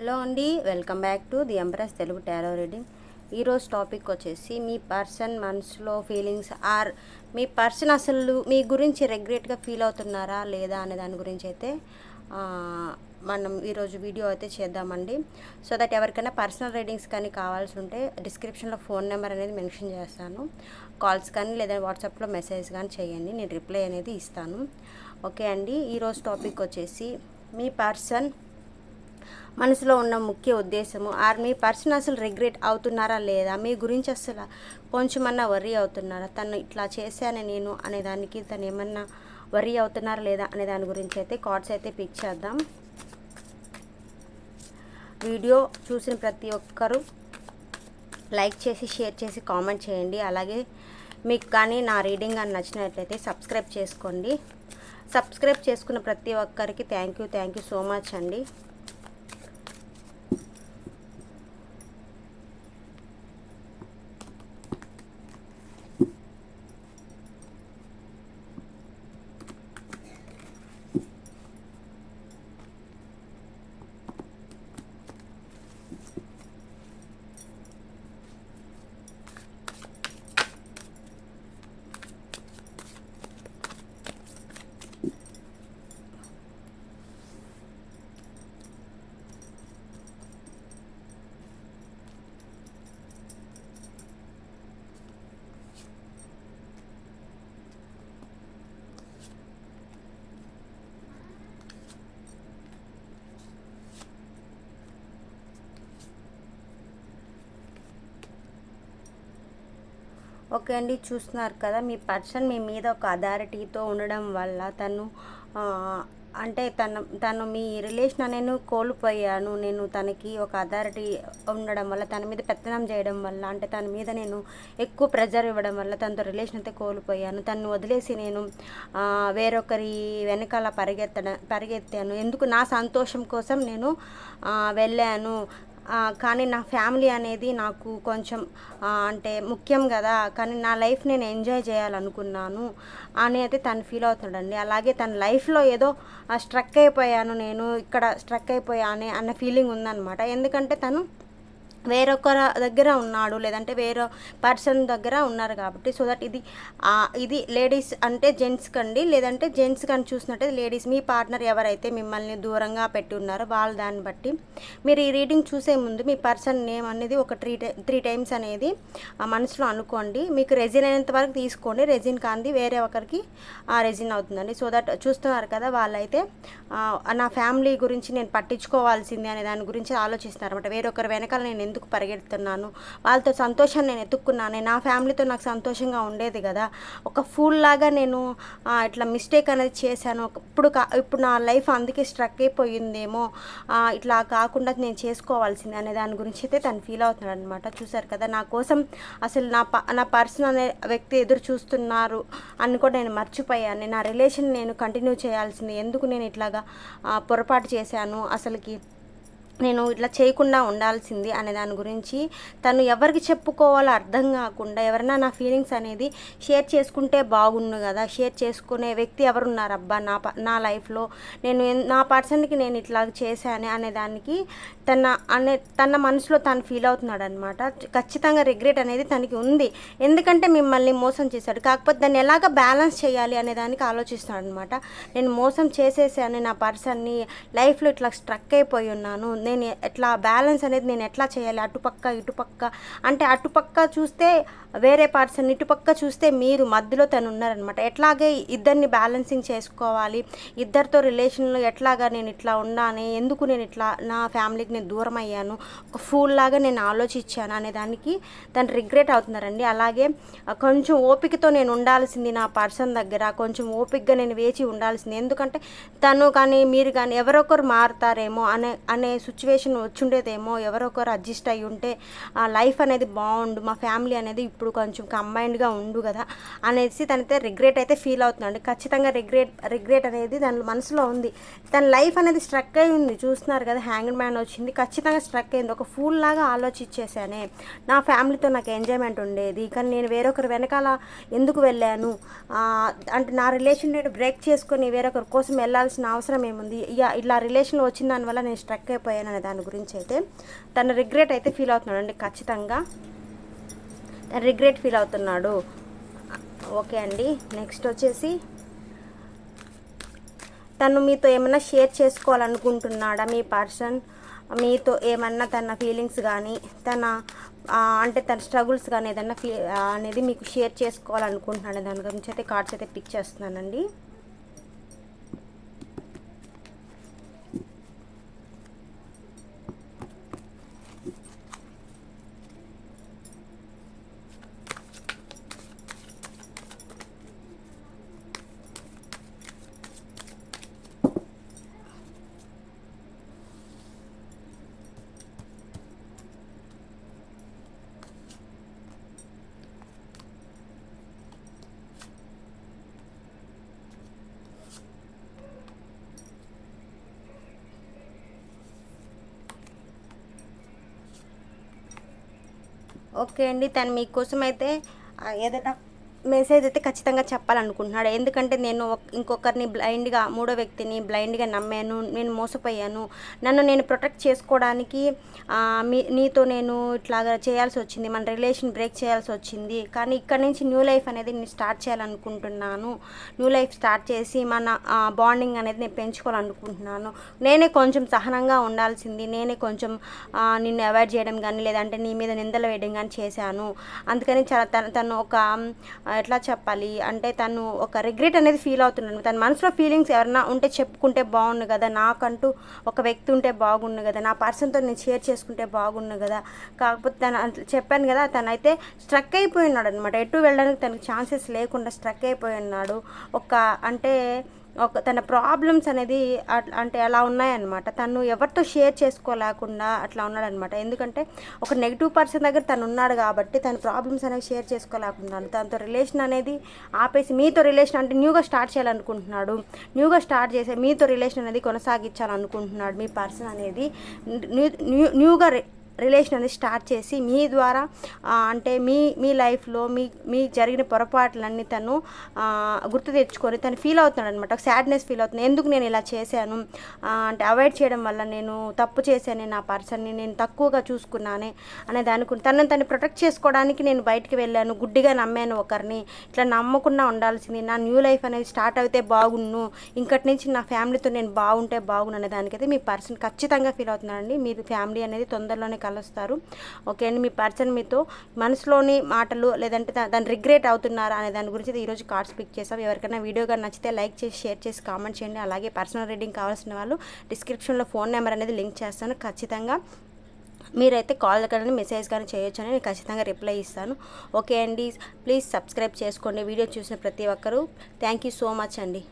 Hello అండి welcome back to the Empress Telugu tarot reading. ఈరోజు topic వచ్చేసి మీ పర్సన్ మనసులో ఫీలింగ్స్ ఆర్ మీ పర్సన్ అసలు మీ గురించి రెగ్రెట్గా ఫీల్ అవుతున్నారా లేదా అనే దాని గురించి అయితే మనం ఈరోజు వీడియో అయితే చేద్దామండి. సో దట్ ఎవరికైనా పర్సనల్ రీడింగ్స్ కానీ కావాల్సి ఉంటే డిస్క్రిప్షన్లో ఫోన్ నెంబర్ అనేది మెన్షన్ చేస్తాను. కాల్స్ కానీ లేదా వాట్సాప్లో మెసేజ్ కానీ చేయండి నేను రిప్లై అనేది ఇస్తాను. ఓకే అండి ఈరోజు టాపిక్ వచ్చేసి మీ పర్సన్ మనసులో ఉన్న ముఖ్య ఉద్దేశము ఆర్ మీ పర్సన్ అసలు రిగ్రెట్ అవుతున్నారా లేదా? మీ గురించి అసలు కొంచెమన్నా వర్రీ అవుతున్నారా? తను ఇట్లా చేశాను నేను అనే దానికి తను ఏమన్నా వర్రీ అవుతున్నారా లేదా అనే దాని గురించి అయితే కార్డ్స్ అయితే పిక్ చేద్దాం. వీడియో చూసిన ప్రతి ఒక్కరూ లైక్ చేసి షేర్ చేసి కామెంట్ చేయండి. అలాగే మీకు కానీ నా రీడింగ్ అని నచ్చినట్లయితే సబ్స్క్రైబ్ చేసుకోండి. సబ్స్క్రైబ్ చేసుకున్న ప్రతి ఒక్కరికి thank you thank you so much అండి. ఓకే అండి చూస్తున్నారు కదా మీ పర్సన్ మీ మీద ఒక అథారిటీతో ఉండడం వల్ల తను అంటే తన తను మీ రిలేషన్ నేను కోల్పోయాను. నేను తనకి ఒక అథారిటీ ఉండడం వల్ల తన మీద పెత్తనం చేయడం వల్ల అంటే తన మీద నేను ఎక్కువ ప్రెజర్ ఇవ్వడం వల్ల తనతో రిలేషన్ అయితే కోల్పోయాను. తను వదిలేసి నేను వేరొకరి వెనకాల పరిగెత్తడం పరిగెత్తాను. ఎందుకు? నా సంతోషం కోసం నేను వెళ్ళాను. కానీ నా ఫ్యామిలీ అనేది నాకు కొంచెం అంటే ముఖ్యం కదా. కానీ నా లైఫ్ నేను ఎంజాయ్ చేయాలనుకున్నాను అని అయితే తను ఫీల్ అవుతాడండి. అలాగే తన లైఫ్లో ఏదో స్ట్రక్ అయిపోయాను నేను ఇక్కడ స్ట్రక్ అయిపోయాను అన్న ఫీలింగ్ ఉందన్నమాట. ఎందుకంటే తను వేరొకరి దగ్గర ఉన్నాడు లేదంటే వేరే పర్సన్ దగ్గర ఉన్నారు కాబట్టి సో దట్ ఇది ఇది లేడీస్ అంటే జెంట్స్ కండి లేదంటే జెంట్స్ కానీ చూసినట్టయితే లేడీస్ మీ పార్ట్నర్ ఎవరైతే మిమ్మల్ని దూరంగా పెట్టి ఉన్నారో వాళ్ళు దాన్ని బట్టి మీరు ఈ రీడింగ్ చూసే ముందు మీ పర్సన్ నేమ్ అనేది ఒక త్రీ టై త్రీ టైమ్స్ అనేది మనసులో అనుకోండి మీకు రెజిన్ అయినంత వరకు తీసుకోండి రెజిన్ కాంది వేరే ఒకరికి ఆ రెజిన్ అవుతుందండి. సో దట్ చూస్తున్నారు కదా వాళ్ళైతే నా ఫ్యామిలీ గురించి నేను పట్టించుకోవాల్సింది అనే దాని గురించి ఆలోచిస్తున్నారు అనమాట వేరొకరు వెనకాల నేను ఎందుకు పరిగెడుతున్నాను? వాళ్ళతో సంతోషాన్ని నేను ఎత్తుక్కున్నాను. నా ఫ్యామిలీతో నాకు సంతోషంగా ఉండేది కదా. ఒక ఫూల్ లాగా నేను ఇట్లా మిస్టేక్ అనేది చేశాను. ఇప్పుడు కా ఇప్పుడు నా లైఫ్ అందుకే స్ట్రక్ అయిపోయిందేమో. ఇట్లా కాకుండా నేను చేసుకోవాల్సింది అనే దాని గురించి అయితే తను ఫీల్ అవుతున్నాడు అనమాట చూశారు కదా నా కోసం అసలు నా ప నా పర్సన్ అనే వ్యక్తి ఎదురు చూస్తున్నారు అని కూడా నేను మర్చిపోయాను. నా రిలేషన్ నేను కంటిన్యూ చేయాల్సింది. ఎందుకు నేను ఇట్లాగా పొరపాటు చేశాను? అసలుకి నేను ఇట్లా చేయకుండా ఉండాల్సింది అనే దాని గురించి తను ఎవరికి చెప్పుకోవాలో అర్థం కాకుండా ఎవరైనా నా ఫీలింగ్స్ అనేది షేర్ చేసుకుంటే బాగుండు కదా. షేర్ చేసుకునే వ్యక్తి ఎవరున్నారు అబ్బా నా ప- నా లైఫ్లో నేను నా పర్సన్కి నేను ఇట్లా చేశాను అనే దానికి తన అనే తన మనసులో తను ఫీల్ అవుతున్నాడు అనమాట ఖచ్చితంగా రిగ్రెట్ అనేది తనకి ఉంది. ఎందుకంటే మిమ్మల్ని మోసం చేశాడు. కాకపోతే దాన్ని ఎలాగ బ్యాలెన్స్ చేయాలి అనే దానికి ఆలోచిస్తున్నాడు అనమాట నేను మోసం చేసేసాను నా పర్సన్ని లైఫ్లో ఇట్లా స్ట్రక్ అయిపోయి ఉన్నాను. నేను ఎట్లా బ్యాలెన్స్ అనేది నేను ఎట్లా చేయాలి? అటుపక్క ఇటుపక్క. అంటే అటుపక్క చూస్తే వేరే పర్సన్ ఇటుపక్క చూస్తే మీరు మధ్యలో తను ఉన్నారనమాట ఎట్లాగే ఇద్దరిని బ్యాలెన్సింగ్ చేసుకోవాలి. ఇద్దరితో రిలేషన్లో ఎట్లాగా నేను ఇట్లా ఉన్నాను ఎందుకు నేను ఇట్లా నా ఫ్యామిలీకి నేను దూరం అయ్యాను ఒక ఫూల్ లాగా నేను ఆలోచించాను అనే దానికి తను రిగ్రెట్ అవుతున్నారండి. అలాగే కొంచెం ఓపికతో నేను ఉండాల్సింది నా పర్సన్ దగ్గర కొంచెం ఓపికగా నేను వేచి ఉండాల్సింది. ఎందుకంటే తను కానీ మీరు కానీ ఎవరొకరు మారుతారేమో అనే అనే సిచ్యువేషన్ వచ్చిండేదేమో ఎవరొకరు అడ్జస్ట్ అయ్యి ఉంటే ఆ లైఫ్ అనేది బాగుండు మా ఫ్యామిలీ అనేది ఇప్పుడు కొంచెం కంబైన్డ్గా ఉండు కదా అనేసి తనైతే రిగ్రెట్ అయితే ఫీల్ అవుతున్నాడు ఖచ్చితంగా రిగ్రెట్ రిగ్రెట్ అనేది దాని మనసులో ఉంది. తన లైఫ్ అనేది స్ట్రక్ అయి ఉంది. చూస్తున్నారు కదా హ్యాంగ్ మ్యాన్ వచ్చింది. ఖచ్చితంగా స్ట్రక్ అయింది. ఒక ఫూల్ లాగా ఆలోచించేసానే నా ఫ్యామిలీతో నాకు ఎంజాయ్మెంట్ ఉండేది. కానీ నేను వేరొకరు వెనకాల ఎందుకు వెళ్ళాను? అంటే నా రిలేషన్ నేను బ్రేక్ చేసుకొని వేరొకరి కోసం వెళ్ళాల్సిన అవసరం ఏముంది? ఇక ఇలా రిలేషన్లో వచ్చిన దానివల్ల నేను స్ట్రక్ అయిపోయాను. అనే దాని గురించి అయితే తను రిగ్రెట్ అయితే ఫీల్ అవుతున్నాడు అండి ఖచ్చితంగా. తను రిగ్రెట్ ఫీల్ అవుతున్నాడు. ఓకే అండి నెక్స్ట్ వచ్చేసి తను మీతో ఏమన్నా షేర్ చేసుకోవాలనుకుంటున్నాడా మీ పర్సన్ మీతో ఏమన్నా తన ఫీలింగ్స్ కానీ తన అంటే తన స్ట్రగుల్స్ కానీ ఏదన్నా ఫీ అనేది మీకు షేర్ చేసుకోవాలనుకుంటున్నాడు? దాని గురించి అయితే కార్డ్స్ అయితే పిక్ చేస్తున్నానండి. ఓకే అండి తను మీకోసం అయితే ఏదైనా మెసేజ్ అయితే ఖచ్చితంగా చెప్పాలనుకుంటున్నాడు. ఎందుకంటే నేను ఇంకొకరిని బ్లైండ్గా మూడో వ్యక్తిని బ్లైండ్గా నమ్మాను నేను మోసపోయాను. నన్ను నేను ప్రొటెక్ట్ చేసుకోవడానికి మీ నీతో నేను ఇట్లాగా చేయాల్సి వచ్చింది మన రిలేషన్ బ్రేక్ చేయాల్సి వచ్చింది. కానీ ఇక్కడ నుంచి న్యూ లైఫ్ అనేది నేను స్టార్ట్ చేయాలనుకుంటున్నాను. న్యూ లైఫ్ స్టార్ట్ చేసి మన బాండింగ్ అనేది నేను పెంచుకోవాలనుకుంటున్నాను. నేనే కొంచెం సహనంగా ఉండాల్సింది. నేనే కొంచెం నిన్ను అవాయిడ్ చేయడం కానీ లేదంటే నీ మీద నిందలు వేయడం కానీ చేశాను. అందుకని చాలా తను తను ఒక ఎట్లా చెప్పాలి? అంటే తను ఒక రిగ్రెట్ అనేది ఫీల్ అవుతున్నాడు తన మనసులో ఫీలింగ్స్ ఎవరన్నా ఉంటే చెప్పుకుంటే బాగుండు కదా. నాకంటూ ఒక వ్యక్తి ఉంటే బాగుండు కదా. నా పర్సన్తో నేను షేర్ చేసుకుంటే బాగుండు కదా. కాకపోతే తను చెప్పాను కదా తనైతే స్ట్రక్ అయిపోయి ఉన్నాడు అనమాట ఎటు వెళ్ళడానికి తనకు ఛాన్సెస్ లేకుండా స్ట్రక్ అయిపోయి ఉన్నాడు. ఒక అంటే ఒక తన ప్రాబ్లమ్స్ అనేది అట్లా అంటే అలా ఉన్నాయన్నమాట. తను ఎవరితో షేర్ చేసుకోలేకుండా అట్లా ఉన్నాడనమాట ఎందుకంటే ఒక నెగిటివ్ పర్సన్ దగ్గర తను ఉన్నాడు కాబట్టి తన ప్రాబ్లమ్స్ అనేవి షేర్ చేసుకోలేకున్నాడు తనతో రిలేషన్ అనేది ఆపేసి మీతో రిలేషన్ అంటే న్యూగా స్టార్ట్ చేయాలనుకుంటున్నాడు. న్యూగా స్టార్ట్ చేసే మీతో రిలేషన్ అనేది కొనసాగించాలనుకుంటున్నాడు. మీ పర్సన్ అనేది న్యూ న్యూ న్యూగా రి- రిలేషన్ అనేది స్టార్ట్ చేసి మీ ద్వారా అంటే మీ మీ లైఫ్లో మీ మీ జరిగిన పొరపాట్లన్నీ తను గుర్తు తెచ్చుకొని తను ఫీల్ అవుతున్నాడు అనమాట సాడ్నెస్ ఫీల్ అవుతుంది. ఎందుకు నేను ఇలా చేశాను? అంటే అవాయిడ్ చేయడం వల్ల నేను తప్పు చేశాను నా పర్సన్ని నేను తక్కువగా చూసుకున్నానే అనేది అనుకుని తనని తను ప్రొటెక్ట్ చేసుకోవడానికి నేను బయటికి వెళ్ళాను గుడ్డిగా నమ్మాను ఒకరిని. ఇట్లా నమ్మకుండా ఉండాల్సింది. నా న్యూ లైఫ్ అనేది స్టార్ట్ అయితే బాగున్ను. ఇంకటి నుంచి నా ఫ్యామిలీతో నేను బాగుంటే బాగుండు అనే దానికైతే మీ పర్సన్ ఖచ్చితంగా ఫీల్ అవుతున్నారండి మీరు ఫ్యామిలీ అనేది తొందరలోనే కలుస్తారు. ఓకే అండి మీ పర్సన్ మీతో మనసులోని మాటలు లేదంటే దాని దాన్ని రిగ్రెట్ అవుతున్నారా అనే దాని గురించి ఈరోజు కార్డ్స్ పిక్ చేసాం. ఎవరికైనా వీడియో కానీ నచ్చితే లైక్ చేసి షేర్ చేసి కామెంట్ చేయండి. అలాగే పర్సనల్ రీడింగ్ కావాల్సిన వాళ్ళు డిస్క్రిప్షన్లో ఫోన్ నెంబర్ అనేది లింక్ చేస్తాను. ఖచ్చితంగా మీరైతే కాల్ కానీ మెసేజ్ కానీ చేయొచ్చు అని నేను ఖచ్చితంగా రిప్లై ఇస్తాను. ఓకే అండి ప్లీజ్ సబ్స్క్రైబ్ చేసుకోండి. వీడియో చూసిన ప్రతి ఒక్కరూ థ్యాంక్ యూ సో మచ్ అండి.